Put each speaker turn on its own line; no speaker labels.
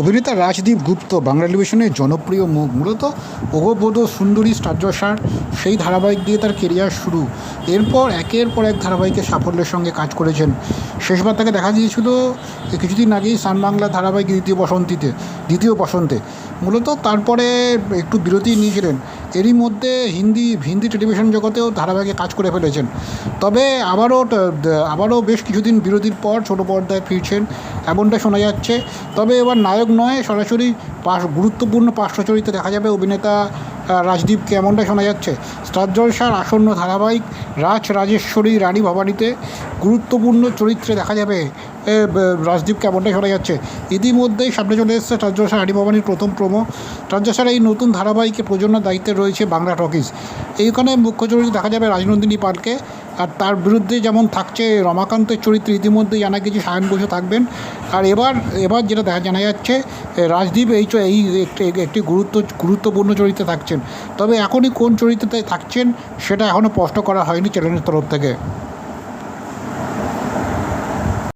অভিনেতা রাজদীপ গুপ্ত বাংলা টেলিভিশনের জনপ্রিয় মুখ, মূলত অগবোধ সুন্দরী স্টারজশার সেই ধারাবাহিক দিয়ে তার কেরিয়ার শুরু। এরপর একের পর এক ধারাবাহিকের সাফল্যের সঙ্গে কাজ করেছেন। শেষবার তাকে দেখা গিয়েছিল কিছুদিন আগেই সান বাংলা ধারাবাহিক দ্বিতীয় বসন্তীতে, দ্বিতীয় বসন্তে। মূলত তারপরে একটু বিরতি নিয়েছিলেন। এরই মধ্যে হিন্দি হিন্দি টেলিভিশন জগতেও ধারাবাহিকে কাজ করে ফেলেছেন। তবে আবারও আবারও বেশ কিছুদিন বিরতির পর ছোটো পর্দায় ফিরছেন এমনটা শোনা যাচ্ছে। তবে এবার নায়ক নয়, সরাসরি পাশ, গুরুত্বপূর্ণ পার্শ্ব চরিত্রে দেখা যাবে অভিনেতা রাজদীপকে এমনটাই শোনা যাচ্ছে। স্টার জলসার আসন্ন ধারাবাহিক রাজ রাজেশ্বরী রানী ভবানীতে গুরুত্বপূর্ণ চরিত্রে দেখা যাবে রাজদীপকে এমনটাই শোনা যাচ্ছে? ইতিমধ্যেই সামনে চলে এসেছে স্টার জলসা ভবানীর প্রথম প্রোমো স্টার এই নতুন ধারাবাহিকে প্রযোজনার দায়িত্বে রয়েছে বাংলা টকিজ এইখানে মুখ্য চরিত্রে দেখা যাবে রাজনন্দিনী পালকে। আর তার বিরুদ্ধে যেমন থাকছে রমাকান্তের চরিত্রে ইতিমধ্যে জানা গেছে সায়ন ঘোষও থাকবেন। আর এবার এবার যেটা দেখা, জানা যাচ্ছে রাজদীপ এই এই একটি একটি গুরুত্ব, গুরুত্বপূর্ণ চরিত্রে থাকছেন। তবে এখনই কোন চরিত্রে থাকছেন, সেটা এখনও স্পষ্ট করা হয়নি চ্যানেলের তরফ থেকে।